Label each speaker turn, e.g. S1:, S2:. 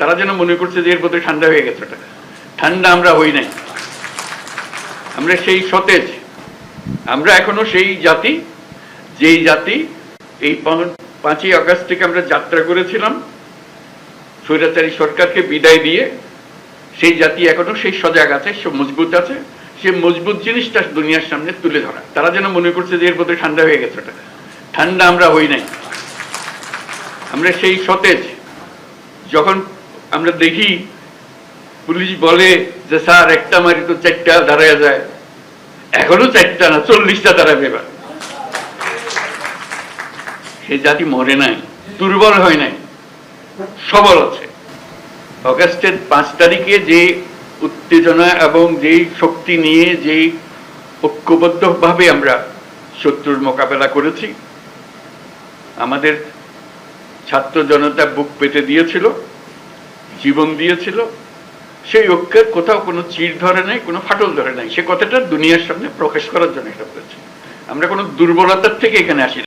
S1: তারা যেন মনে করছে যে এর বোধহয় ঠান্ডা হয়ে গেছে ওটা। ঠান্ডা আমরা হই নাই। আমরা সেই সতেজ। আমরা এখনও সেই জাতি, যেই জাতি এই পাঁচই আগস্ট থেকে আমরা যাত্রা করেছিলাম। স্বৈরাচারী সরকারকে বিদায় দিয়ে সেই জাতি এখনও সেই সজাগ আছে, সে মজবুত আছে, সে মজবুত জিনিসটা দুনিয়ার সামনে তুলে ধরা। তারা যেন মনে করছে যে এর বোধহয় ঠান্ডা হয়ে গেছে ওটা। ঠান্ডা আমরা হই নাই। আমরা সেই সতেজ। যখন আমরা দেখি, পুলিশ বলে যে, স্যার, একটা মারি তো চারটা দাঁড়ায় যায়। এখনও চারটা না, চল্লিশটা দাঁড়াবে এবার। সে জাতি মরে নাই, দুর্বল হয় নাই, সবল আছে। অগাস্টের পাঁচ তারিখে যে উত্তেজনা এবং যেই শক্তি নিয়ে যেই ঐক্যবদ্ধভাবে আমরা শত্রুর মোকাবেলা করেছি, আমাদের ছাত্র জনতা বুক পেতে দিয়েছিল। জীবন দিয়েছিল, সেই ঐক্যের কোথাও কোনো চির ধরে নাই, কোনো ফাটল ধরে নাই সে কথাটা দুনিয়ার সামনে প্রকাশ করার জন্য এটা করেছি আমরা কোনো দুর্বলতার থেকে এখানে আসি।